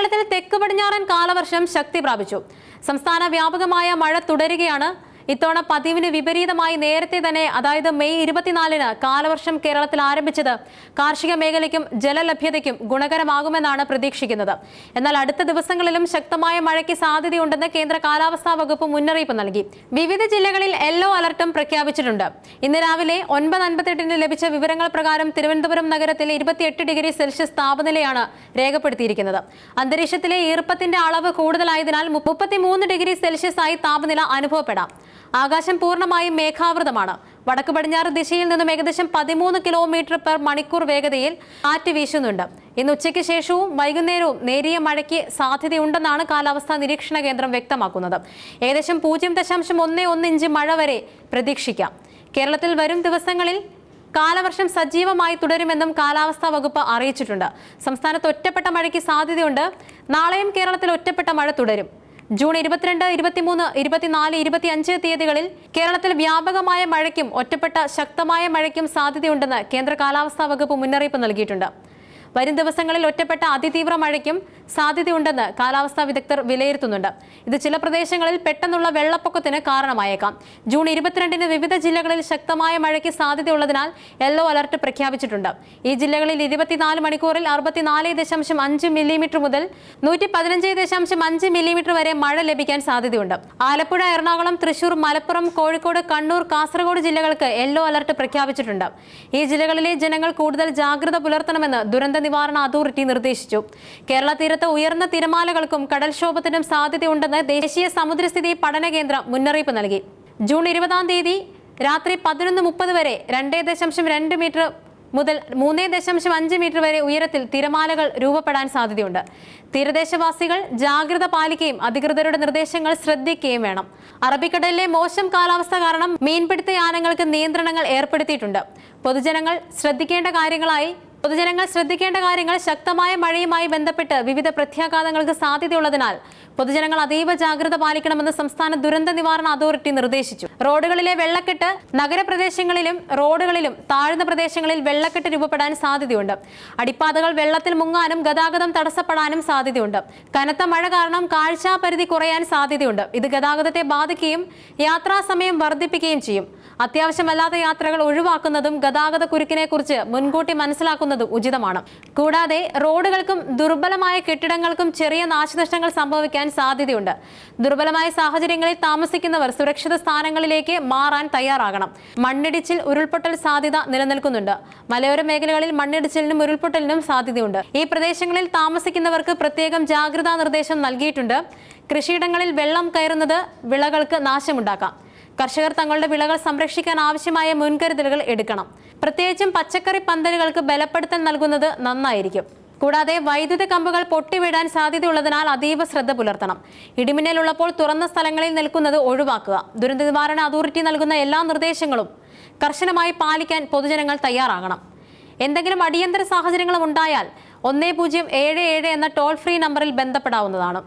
കേരളത്തിൽ തെക്ക് പടിഞ്ഞാറൻ കാലവർഷം ശക്തി പ്രാപിച്ചു. സംസ്ഥാന വ്യാപകമായ മഴ തുടരുകയാണ് ഇത്തവണ പതിവിന് വിപരീതമായി നേരത്തെ തന്നെ അതായത് മെയ് ഇരുപത്തിനാലിന് കാലവർഷം കേരളത്തിൽ ആരംഭിച്ചത് കാർഷിക മേഖലയ്ക്കും ജലലഭ്യതയ്ക്കും ഗുണകരമാകുമെന്നാണ് പ്രതീക്ഷിക്കുന്നത്. എന്നാൽ അടുത്ത ദിവസങ്ങളിലും ശക്തമായ മഴയ്ക്ക് സാധ്യതയുണ്ടെന്ന് കേന്ദ്ര കാലാവസ്ഥാ വകുപ്പ് മുന്നറിയിപ്പ് നൽകി. വിവിധ ജില്ലകളിൽ യെല്ലോ അലർട്ടും പ്രഖ്യാപിച്ചിട്ടുണ്ട്. ഇന്ന് രാവിലെ ഒൻപത് അൻപത്തെട്ടിന് ലഭിച്ച വിവരങ്ങൾ പ്രകാരം തിരുവനന്തപുരം നഗരത്തിൽ ഇരുപത്തിയെട്ട് ഡിഗ്രി സെൽഷ്യസ് താപനിലയാണ് രേഖപ്പെടുത്തിയിരിക്കുന്നത്. അന്തരീക്ഷത്തിലെ ഈർപ്പത്തിന്റെ അളവ് കൂടുതലായതിനാൽ മുപ്പത്തിമൂന്ന് ഡിഗ്രി സെൽഷ്യസ് ആയി താപനില അനുഭവപ്പെടാം. ആകാശം പൂർണമായും മേഘാവൃതമാണ്. വടക്ക് പടിഞ്ഞാറ് ദിശയിൽ നിന്നും ഏകദേശം പതിമൂന്ന് കിലോമീറ്റർ പെർ മണിക്കൂർ വേഗതയിൽ കാറ്റ് വീശുന്നുണ്ട്. ഇന്ന് ഉച്ചയ്ക്ക് ശേഷവും വൈകുന്നേരവും നേരിയ മഴയ്ക്ക് സാധ്യതയുണ്ടെന്നാണ് കാലാവസ്ഥാ നിരീക്ഷണ കേന്ദ്രം വ്യക്തമാക്കുന്നത്. ഏകദേശം പൂജ്യം ദശാംശം ഒന്ന് ഒന്ന് ഇഞ്ച് മഴ വരെ പ്രതീക്ഷിക്കാം. കേരളത്തിൽ വരും ദിവസങ്ങളിൽ കാലവർഷം സജീവമായി തുടരുമെന്നും കാലാവസ്ഥാ വകുപ്പ് അറിയിച്ചിട്ടുണ്ട്. സംസ്ഥാനത്ത് ഒറ്റപ്പെട്ട മഴയ്ക്ക് സാധ്യതയുണ്ട്. നാളെയും കേരളത്തിൽ ഒറ്റപ്പെട്ട മഴ തുടരും. ജൂൺ ഇരുപത്തിരണ്ട് ഇരുപത്തിമൂന്ന് ഇരുപത്തിനാല് ഇരുപത്തിയഞ്ച് തീയതികളിൽ കേരളത്തിൽ വ്യാപകമായ മഴയ്ക്കും ഒറ്റപ്പെട്ട ശക്തമായ മഴയ്ക്കും സാധ്യതയുണ്ടെന്ന് കേന്ദ്ര കാലാവസ്ഥാ വകുപ്പ് മുന്നറിയിപ്പ് നൽകിയിട്ടുണ്ട്. വരും ദിവസങ്ങളിൽ ഒറ്റപ്പെട്ട അതിതീവ്ര മഴയ്ക്കും സാധ്യതയുണ്ടെന്ന് കാലാവസ്ഥാ വിദഗ്ധർ വിലയിരുത്തുന്നുണ്ട്. ഇത് ചില പ്രദേശങ്ങളിൽ പെട്ടെന്നുള്ള വെള്ളപ്പൊക്കത്തിന് കാരണമായേക്കാം. ജൂൺ ഇരുപത്തിരണ്ടിന് വിവിധ ജില്ലകളിൽ ശക്തമായ മഴയ്ക്ക് സാധ്യതയുള്ളതിനാൽ യെല്ലോ അലർട്ട് പ്രഖ്യാപിച്ചിട്ടുണ്ട്. ഈ ജില്ലകളിൽ ഇരുപത്തിനാല് മണിക്കൂറിൽ അറുപത്തിനാല് ദശാംശം അഞ്ച് മില്ലിമീറ്റർ മുതൽ നൂറ്റി പതിനഞ്ച് ദശാംശം അഞ്ച് മില്ലിമീറ്റർ വരെ മഴ ലഭിക്കാൻ സാധ്യതയുണ്ട്. ആലപ്പുഴ എറണാകുളം തൃശൂർ മലപ്പുറം കോഴിക്കോട് കണ്ണൂർ കാസർഗോഡ് ജില്ലകൾക്ക് യെല്ലോ അലർട്ട് പ്രഖ്യാപിച്ചിട്ടുണ്ട്. ഈ ജില്ലകളിലെ ജനങ്ങൾ കൂടുതൽ ജാഗ്രത പുലർത്തണമെന്ന് ദുരന്ത നിവാരണ അതോറിറ്റി നിർദ്ദേശിച്ചു. കേരള തീരത്ത് ഉയർന്ന തിരമാലകൾക്കും കടൽക്ഷോഭത്തിനും സാധ്യതയുണ്ടെന്ന് ദേശീയ സമുദ്രസ്ഥിതി പഠന കേന്ദ്രം മുന്നറിയിപ്പ് നൽകി. ജൂൺ ഇരുപതാം തീയതി രാത്രി പതിനൊന്ന് മുപ്പത് വരെ രണ്ടേ ദശാംശം രണ്ട് മീറ്റർ മുതൽ മൂന്നേ ദശാംശം അഞ്ച് മീറ്റർ വരെ ഉയരത്തിൽ തിരമാലകൾ രൂപപ്പെടാൻ സാധ്യതയുണ്ട്. തീരദേശവാസികൾ ജാഗ്രത പാലിക്കുകയും അധികൃതരുടെ നിർദ്ദേശങ്ങൾ ശ്രദ്ധിക്കുകയും വേണം. അറബിക്കടലിലെ മോശം കാലാവസ്ഥ കാരണം മീൻപിടുത്ത യാനങ്ങൾക്ക് നിയന്ത്രണങ്ങൾ ഏർപ്പെടുത്തിയിട്ടുണ്ട്. പൊതുജനങ്ങൾ ശ്രദ്ധിക്കേണ്ട കാര്യങ്ങളായി പൊതുജനങ്ങൾ ശ്രദ്ധിക്കേണ്ട കാര്യങ്ങൾ ശക്തമായ മഴയുമായി ബന്ധപ്പെട്ട് വിവിധ പ്രത്യാഘാതങ്ങൾക്ക് സാധ്യതയുള്ളതിനാൽ പൊതുജനങ്ങൾ അതീവ ജാഗ്രത പാലിക്കണമെന്ന് സംസ്ഥാന ദുരന്ത നിവാരണ അതോറിറ്റി നിർദ്ദേശിച്ചു. റോഡുകളിലെ വെള്ളക്കെട്ട് നഗരപ്രദേശങ്ങളിലും റോഡുകളിലും താഴ്ന്ന പ്രദേശങ്ങളിൽ വെള്ളക്കെട്ട് രൂപപ്പെടാൻ സാധ്യതയുണ്ട്. അടിപ്പാതകൾ വെള്ളത്തിൽ മുങ്ങാനും ഗതാഗതം തടസ്സപ്പെടാനും സാധ്യതയുണ്ട്. കനത്ത മഴ കാരണം കാഴ്ചാപരിധി കുറയാൻ സാധ്യതയുണ്ട്. ഇത് ഗതാഗതത്തെ ബാധിക്കുകയും യാത്രാ സമയം വർദ്ധിപ്പിക്കുകയും ചെയ്യും. അത്യാവശ്യമല്ലാത്ത യാത്രകൾ ഒഴിവാക്കുന്നതും ഗതാഗത കുരുക്കിനെ കുറിച്ച് മുൻകൂട്ടി മനസ്സിലാക്കുന്നതും ഉചിതമാണ്. കൂടാതെ റോഡുകൾക്കും ദുർബലമായ കെട്ടിടങ്ങൾക്കും ചെറിയ നാശനഷ്ടങ്ങൾ സംഭവിക്കാൻ സാധ്യതയുണ്ട്. ദുർബലമായ സാഹചര്യങ്ങളിൽ താമസിക്കുന്നവർ സുരക്ഷിത സ്ഥാനങ്ങളിലേക്ക് മാറാൻ തയ്യാറാകണം. മണ്ണിടിച്ചിൽ ഉരുൾപൊട്ടൽ സാധ്യത നിലനിൽക്കുന്നുണ്ട്. മലയോര മേഖലകളിൽ മണ്ണിടിച്ചിലിനും ഉരുൾപൊട്ടലിനും സാധ്യതയുണ്ട്. ഈ പ്രദേശങ്ങളിൽ താമസിക്കുന്നവർക്ക് പ്രത്യേകം ജാഗ്രതാ നിർദ്ദേശം നൽകിയിട്ടുണ്ട്. കൃഷിയിടങ്ങളിൽ വെള്ളം കയറുന്നത് വിളകൾക്ക് നാശമുണ്ടാക്കാം. കർഷകർ തങ്ങളുടെ വിളകൾ സംരക്ഷിക്കാൻ ആവശ്യമായ മുൻകരുതലുകൾ എടുക്കണം. പ്രത്യേകിച്ചും പച്ചക്കറി പന്തലുകൾക്ക് ബലപ്പെടുത്തൽ നൽകുന്നത് നന്നായിരിക്കും. കൂടാതെ വൈദ്യുത കമ്പുകൾ പൊട്ടിവിടാൻ സാധ്യതയുള്ളതിനാൽ അതീവ ശ്രദ്ധ പുലർത്തണം. ഇടിമിന്നലുള്ളപ്പോൾ തുറന്ന സ്ഥലങ്ങളിൽ നിൽക്കുന്നത് ഒഴിവാക്കുക. ദുരന്ത നിവാരണ അതോറിറ്റി നൽകുന്ന എല്ലാ നിർദ്ദേശങ്ങളും കർശനമായി പാലിക്കാൻ പൊതുജനങ്ങൾ തയ്യാറാകണം. എന്തെങ്കിലും അടിയന്തര സാഹചര്യങ്ങളും ഉണ്ടായാൽ ഒന്നേ പൂജ്യം ഏഴ് ഏഴ് എന്ന ടോൾ ഫ്രീ നമ്പറിൽ ബന്ധപ്പെടാവുന്നതാണ്.